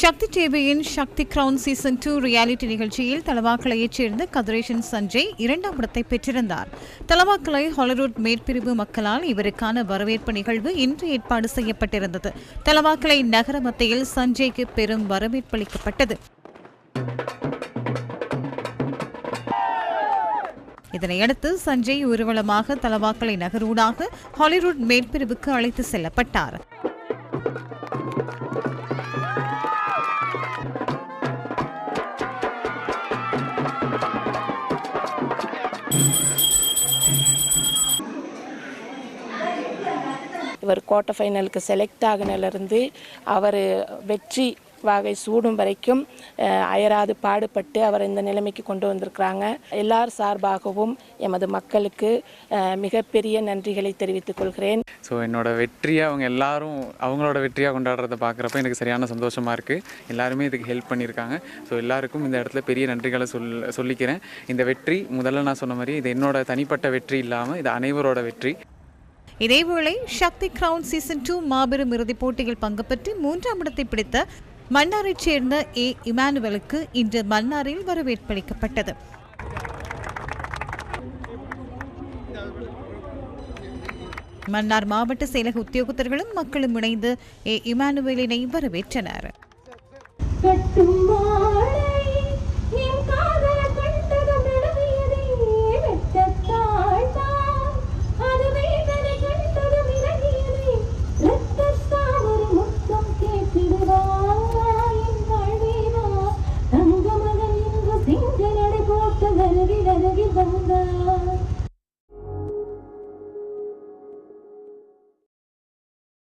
சக்தி டிவியின் Sakthi crown season two reality நிகழ்ச்சியில் தலவாக்கலையைச் சேர்ந்த கதிரேஷன் சஞ்சய் இரண்டாம் இடத்தை பெற்றிருந்தார். தலவாக்கலை ஹாலிவுட் மேற்பிரிவு மக்களால் இவருக்கான வரவேற்பு நிகழ்வு இன்று ஏற்பாடு செய்யப்பட்டிருந்தது. தலவாக்கலை நகர மத்தியில் சஞ்சய்க்கு பெரும் வரவேற்பளிக்கப்பட்டது இதனையடுத்து சஞ்சய் ஊர்வலமாக தலவாக்கலை நகரூடாக ஹாலிவுட் மேற்பிரிவுக்கு அழைத்து செல்லப்பட்டார். இவர் குவார்ட்டர் ஃபைனலுக்கு செலக்ட் ஆகினிலிருந்து அவர் வெற்றி வாகை சூடும் வரைக்கும் அயராது பாடுபட்டு அவர் இந்த நிலைமைக்கு கொண்டு வந்திருக்கிறாங்க. எல்லார் சார்பாகவும் எமது மக்களுக்கு மிகப்பெரிய நன்றிகளை தெரிவித்துக் கொள்கிறேன். ஸோ என்னோட வெற்றியை அவங்க எல்லாரும் அவங்களோட வெற்றியாக கொண்டாடுறத பார்க்குறப்ப எனக்கு சரியான சந்தோஷமாக இருக்குது எல்லாருமே இதுக்கு ஹெல்ப் பண்ணியிருக்காங்க. ஸோ எல்லாருக்கும் இந்த இடத்துல பெரிய நன்றிகளை சொல் சொல்லிக்கிறேன். இந்த வெற்றி முதல்ல நான் சொன்ன மாதிரி இது என்னோட தனிப்பட்ட வெற்றி இல்லாமல் இது அனைவரோட வெற்றி. இதேவேளை சக்தி கிரவுன் சீசன் டூ மாபெரும் இறுதிப் போட்டியில் பங்கு பெற்று மூன்றாம் இடத்தை பிடித்த மன்னாரைச் சேர்ந்த ஏ. இமானுவலுக்கு இன்று மன்னாரில் வரவேற்பளிக்கப்பட்டது. மன்னார் மாவட்ட செயலக உத்தியோகத்தர்களும் மக்களும் இணைந்து ஏ. இமானுவேலினை வரவேற்றனர். no